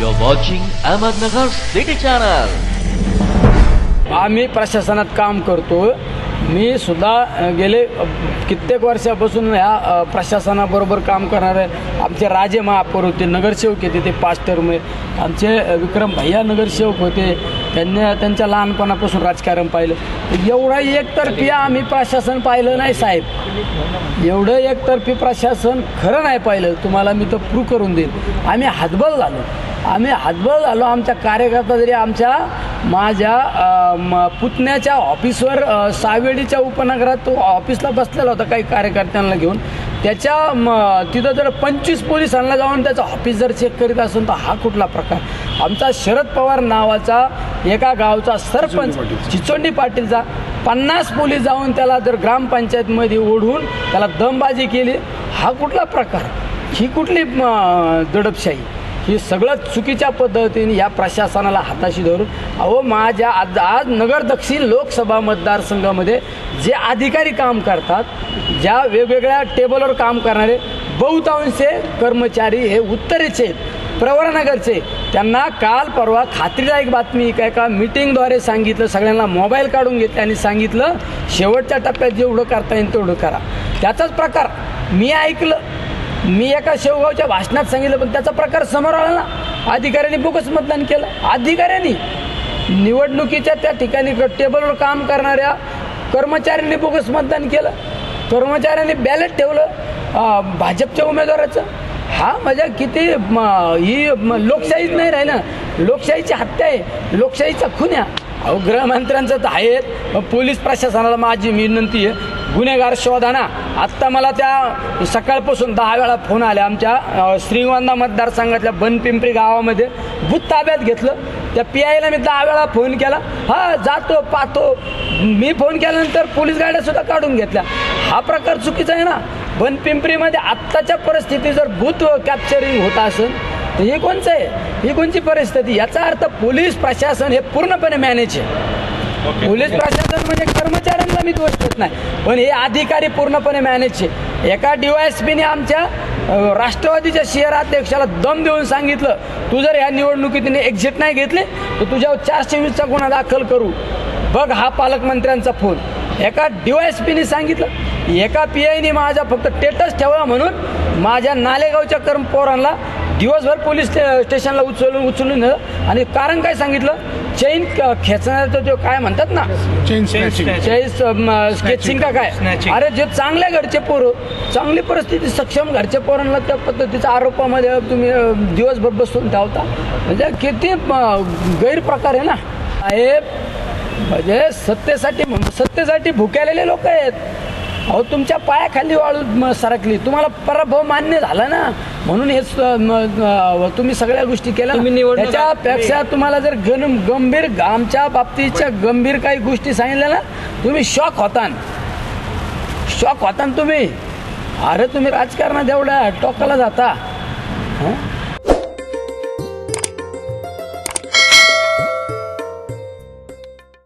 You're watching Ahmednagar City Channel. आम्ही प्रशासनात काम करतो मी सुद्धा गेले कित्येक वर्षापासून ह्या प्रशासनाबरोबर काम करणारे आमचे राजे महापौर होते नगरसेवक होते ते पाच टर्म आमचे विक्रम भैया नगरसेवक होते. त्यांनी त्यांच्या लहानपणापासून राजकारण पाहिलं. एवढा एकतर्फी आम्ही प्रशासन पाहिलं नाही साहेब. एवढं एकतर्फी प्रशासन खरं नाही पाहिलं. तुम्हाला मी तर प्रूव्ह करून देईन. आम्ही हातबल झालो. आम्ही हातबल झालो आमच्या कार्यकर्ता जरी आमच्या माझ्या पुतण्याच्या ऑफिसवर सावेडीच्या उपनगरात तो ऑफिसला बसलेला होता काही कार्यकर्त्यांना घेऊन. त्याच्या म, तिथं जर पंचवीस पोलिसांना जाऊन त्याचं ऑफिस जर चेक करीत असेल तर हा कुठला प्रकार? आमचा शरद पवार नावाचा एका गावचा सरपंच चिचोंडी पाटीलचा. पन्नास पोलीस जाऊन त्याला जर ग्रामपंचायतमध्ये ओढून त्याला दमबाजी केली हा कुठला प्रकार? ही कुठली दडपशाही? ही सगळं चुकीच्या पद्धतीने या प्रशासनाला हाताशी धरून अहो माझ्या आज आज नगर दक्षिण लोकसभा मतदारसंघामध्ये जे अधिकारी काम करतात ज्या वेगवेगळ्या टेबलवर काम करणारे बहुतांशे कर्मचारी हे उत्तरेचे प्रवरानगरचे त्यांना काल परवा खात्रीदायक बातमी एका एका मिटिंगद्वारे सांगितलं सगळ्यांना मोबाईल काढून घेतले आणि सांगितलं शेवटच्या टप्प्यात जेवढं करता येईल तेवढं करा. त्याचाच प्रकार मी ऐकलं. मी एका शेवगावच्या भाषणात सांगितलं पण त्याचा प्रकार समोर आला ना. अधिकाऱ्यांनी बोगस मतदान केलं. अधिकाऱ्यांनी निवडणुकीच्या त्या ठिकाणी टेबलवर काम करणाऱ्या कर्मचाऱ्यांनी बोगस मतदान केलं. कर्मचाऱ्यांनी बॅलेट ठेवलं. भाजपच्या उमेदवाराचं. हा माझ्या किती ही लोकशाहीच नाही राहिलं. लोकशाहीची हत्या आहे. लोकशाहीचा खुन्या अहो गृहमंत्र्यांचं तर आहेत पोलीस प्रशासनाला माझी विनंती आहे. गुन्हेगार शोधाना. आत्ता मला त्या सकाळपासून दहा वेळा फोन आले आमच्या श्रीगोंदा मतदारसंघातल्या बनपिंपरी गावामध्ये. भूत ताब्यात घेतलं. त्या पी आयला मी दहा वेळा फोन केला. हा जातो पाहतो. मी फोन केल्यानंतर पोलीस गाड्या सुद्धा काढून घेतल्या. हा प्रकार चुकीचा आहे ना. बनपिंपरीमध्ये आत्ताच्या परिस्थिती जर भूत कॅप्चरिंग होत असेल तर हे कोणचं आहे? ही कोणची परिस्थिती? याचा अर्थ पोलीस प्रशासन हे पूर्णपणे मॅनेज आहे. पोलीस प्रशासन म्हणजे कर्मचाऱ्यांना मी दोष देत नाही. पण हे अधिकारी पूर्णपणे मॅनेज आहे. एका डीवायएसपीने आमच्या राष्ट्रवादीच्या शहर अध्यक्षाला दम देऊन सांगितलं तू जर या निवडणुकीतने एक्झिट नाही घेतले तर तुझ्यावर चारशे वीसचा गुन्हा दाखल करू. बघ हा पालकमंत्र्यांचा फोन एका डीवायएसपीने सांगितलं एका पी आयने माझा फक्त टेटस ठेवा म्हणून माझ्या नालेगावच्या कर्म पोरांना दिवसभर पोलीस स्टे- स्टेशनला उचलून उचलून नेलं. आणि कारण काय सांगितलं? चैन क- खेचण्याचं जो काय म्हणतात ना? चेन स्केचिंग का काय. अरे जे चांगल्या घरचे पोरं चांगली परिस्थिती सक्षम घरच्या पोरांना त्या पद्धतीच्या आरोपामध्ये तुम्ही दिवसभर बसून ठेवता म्हणजे किती गैरप्रकार आहे ना? साहेब म्हणजे सत्तेसाठी सत्तेसाठी भुकेलेले लोक आहेत. अहो तुमच्या पायाखाली वाळू सरकली. तुम्हाला पराभव मान्य झाला ना? म्हणून हे तुम्ही सगळ्या गोष्टी केल्या त्याच्यापेक्षा तुम्हाला जर गण गंभीर आमच्या बाबतीच्या गंभीर काही गोष्टी सांगितल्या ना तुम्ही शॉक होतान. शॉक होतान तुम्ही. अरे तुम्ही राजकारणात एवढ्या टोकाला जाता. हं?